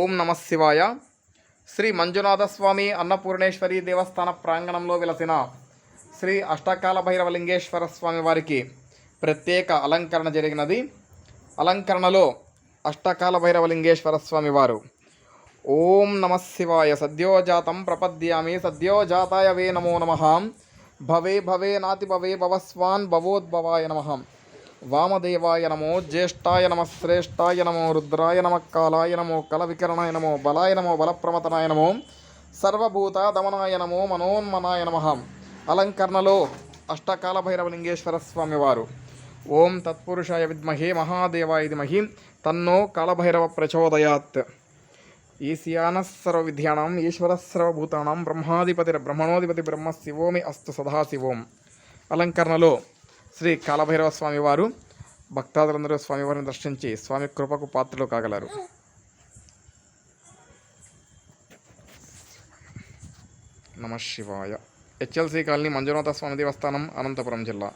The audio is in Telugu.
ఓం నమ శివాయ. శ్రీ మంజునాథ స్వామి అన్నపూర్ణేశ్వరి దేవస్థాన ప్రాంగణంలో వెలసిన శ్రీ అష్టకాల భైరవ లింగేశ్వర స్వామి వారికి ప్రత్యేక అలంకరణ జరిగినది. అలంకరణలో అష్టకాల భైరవ లింగేశ్వర స్వామి వారు. ఓం నమ శివాయ. సద్యోజాతం ప్రపద్యామి. సద్యోజాతాయ వే నమో నమ. భవే భవే నాతి భవే భవస్వాన్ భవోద్భవాయ నమ. వామదేవాయ నమో జ్యేష్ఠాయ నమ శ్రేష్ఠాయ నమో రుద్రాయ నమ కాలాయ నమో కల వికరణాయ నమో బలాయ నమో బలప్రమతనాయ నమో సర్వభూత దమనాయ నమో మనోన్మనాయ నమ. అలంకరణలో అష్టకాల భైరవ లింగేశ్వర స్వామి ఓం తత్పురుషాయ విద్మహే మహాదేవాయ ధిమహి తన్నో కాళభైరవ ప్రచోదయాత్ ఈశాన సర్వవిద్యానాం ఈశ్వర సర్వభూతానాం బ్రహ్మాధిపతి బ్రహ్మణోధిపతి బ్రహ్మ శివోమి అస్తు సదాశివోం. అలంకరణలో శ్రీ కాలభైరవ స్వామివారు భక్తాదులందరూ స్వామివారిని దర్శించి స్వామి కృపకు పాత్రలు కాగలరు. నమ శివాయ. హెచ్ఎల్సి కాలనీ మంజునాథ స్వామి దేవస్థానం అనంతపురం జిల్లా.